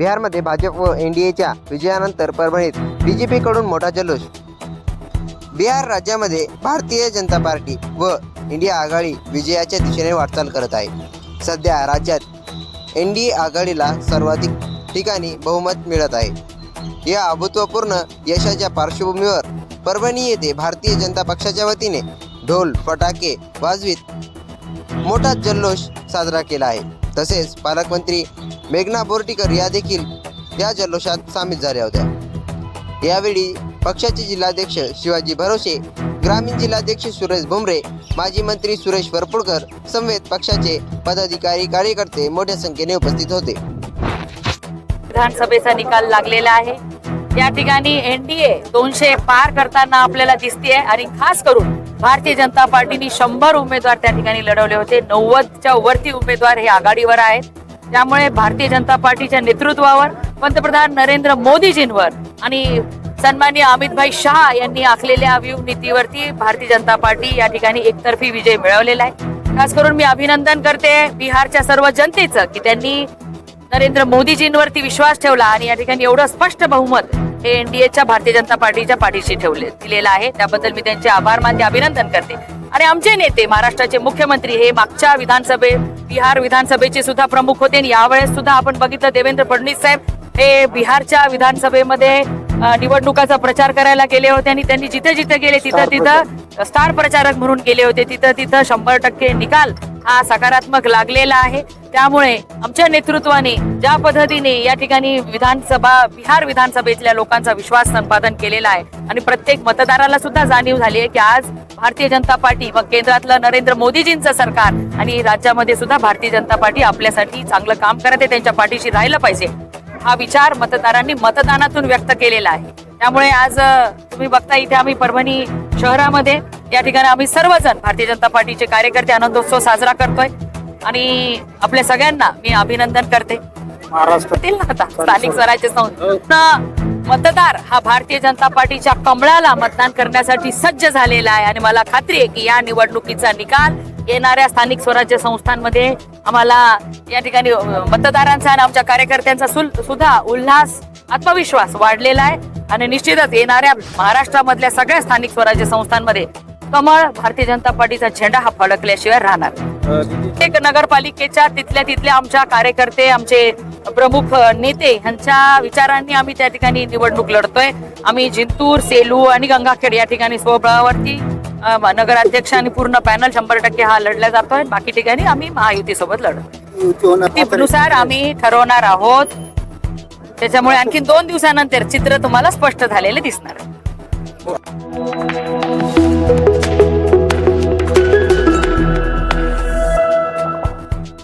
बिहारमध्ये भाजप व N D एच्या विजयानंतर परभणीत बी जे पीकडून मोठा जल्लोष. बिहार राज्यामध्ये भारतीय जनता पार्टी व इंडिया आघाडी विजयाच्या दिशेने वाटचाल करत आहे. सध्या राज्यात एन डी ए आघाडीला सर्वाधिक ठिकाणी बहुमत मिळत आहे. या अभूतपूर्ण यशाच्या पार्श्वभूमीवर परभणी येथे भारतीय जनता पक्षाच्या वतीने ढोल फटाके वाजवीत मोठा जल्लोष साजरा केला आहे. तसेच पालकमंत्री मेघना बोर्टीकर या देखील या जल्लोषात सामील झाल्या होत्या. यावेळी पक्षाचे जिल्हाध्यक्ष शिवाजी भरोसे ग्रामीण जिल्हाध्यक्ष सुरेश भुमरे माजी मंत्री सुरेश वरपुडकर समवेत पक्षाचे पदाधिकारी कार्यकर्ते मोठ्या संख्येने उपस्थित होते. विधानसभेचा निकाल लागलेला आहे. या ठिकाणी एनडीए दोनशे पार करताना आपल्याला दिसते आणि खास करून भारतीय जनता पार्टीने शंभर उमेदवार त्या ठिकाणी लढवले होते. नव्वदच्या वरती उमेदवार हे आघाडीवर आहेत. त्यामुळे भारतीय जनता पार्टीच्या नेतृत्वावर पंतप्रधान नरेंद्र मोदीजींवर आणि सन्मान्य अमितभाई शहा यांनी आखलेल्या व्यूह नीतीवरती भारतीय जनता पार्टी या ठिकाणी एकतर्फी विजय मिळवलेला आहे. खास करून मी अभिनंदन करते बिहारच्या सर्व जनतेचं की त्यांनी नरेंद्र मोदीजींवरती विश्वास ठेवला आणि या ठिकाणी एवढं स्पष्ट बहुमत हे एनडीएच्या भारतीय जनता पार्टीच्या पाठीशी ठेवले दिलेलं आहे. त्याबद्दल मी त्यांचे आभार मानते अभिनंदन करते. आणि आमचे नेते महाराष्ट्राचे मुख्यमंत्री हे मागच्या विधानसभे बिहार विधानसभेचे सुद्धा प्रमुख होते. आणि यावेळेस सुद्धा आपण बघितलं देवेंद्र फडणवीस साहेब हे बिहारच्या विधानसभेमध्ये निवडणुकाचा प्रचार करायला गेले होते आणि त्यांनी जिथे जिथे गेले तिथं तिथं स्टार प्रचारक म्हणून गेले होते. तिथं तिथं शंभर टक्के निकाल हा सकारात्मक लागलेला आहे. त्यामुळे आमच्या नेतृत्वाने ज्या पद्धतीने या ठिकाणी विधानसभा बिहार विधानसभेतल्या लोकांचा विश्वास संपादन केलेला आहे आणि प्रत्येक मतदाराला सुद्धा जाणीव झाली आहे की आज भारतीय जनता पार्टी व केंद्रातलं नरेंद्र मोदीजींचं सरकार आणि राज्यामध्ये सुद्धा भारतीय जनता पार्टी आपल्यासाठी चांगलं काम करत आहे त्यांच्या पाठीशी राहिलं पाहिजे. हा विचार मतदारांनी मतदानातून व्यक्त केलेला आहे. त्यामुळे आज तुम्ही बघता इथे आम्ही परभणी शहरामध्ये या ठिकाणी आम्ही सर्वजण भारतीय जनता पार्टीचे कार्यकर्ते आनंदोत्सव साजरा करतोय. आणि आपल्या सगळ्यांना मी अभिनंदन करते. महाराष्ट्रातील आता? स्थानिक स्वराज्य संस्था. मतदार हा भारतीय जनता पार्टीच्या कमळाला मतदान करण्यासाठी सज्ज झालेला आहे. आणि मला खात्री आहे की या निवडणुकीचा निकाल येणाऱ्या स्थानिक स्वराज्य संस्थांमध्ये आम्हाला या ठिकाणी मतदारांचा आणि आमच्या कार्यकर्त्यांचा सुल- सुद्धा उल्हास आत्मविश्वास वाढलेला आहे. आणि निश्चितच येणाऱ्या महाराष्ट्रामधल्या सगळ्या स्थानिक स्वराज्य संस्थांमध्ये कमळ भारतीय जनता पार्टीचा झेंडा हा फडकल्याशिवाय राहणार. प्रत्येक एक नगरपालिकेच्या तिथल्या तिथल्या आमच्या कार्यकर्ते आमचे प्रमुख नेते ह्यांच्या विचारांनी आम्ही त्या ठिकाणी निवडणूक लढतोय. आम्ही जिंतूर सेलू आणि गंगाखेड या ठिकाणी स्वबळावरती नगराध्यक्ष आणि पूर्ण पॅनल शंभर टक्के हा लढला जातोय. बाकी ठिकाणी आम्ही महायुतीसोबत लढतो नुसार आम्ही ठरवणार आहोत. त्याच्यामुळे आणखी दोन दिवसानंतर चित्र तुम्हाला स्पष्ट झालेले दिसणार.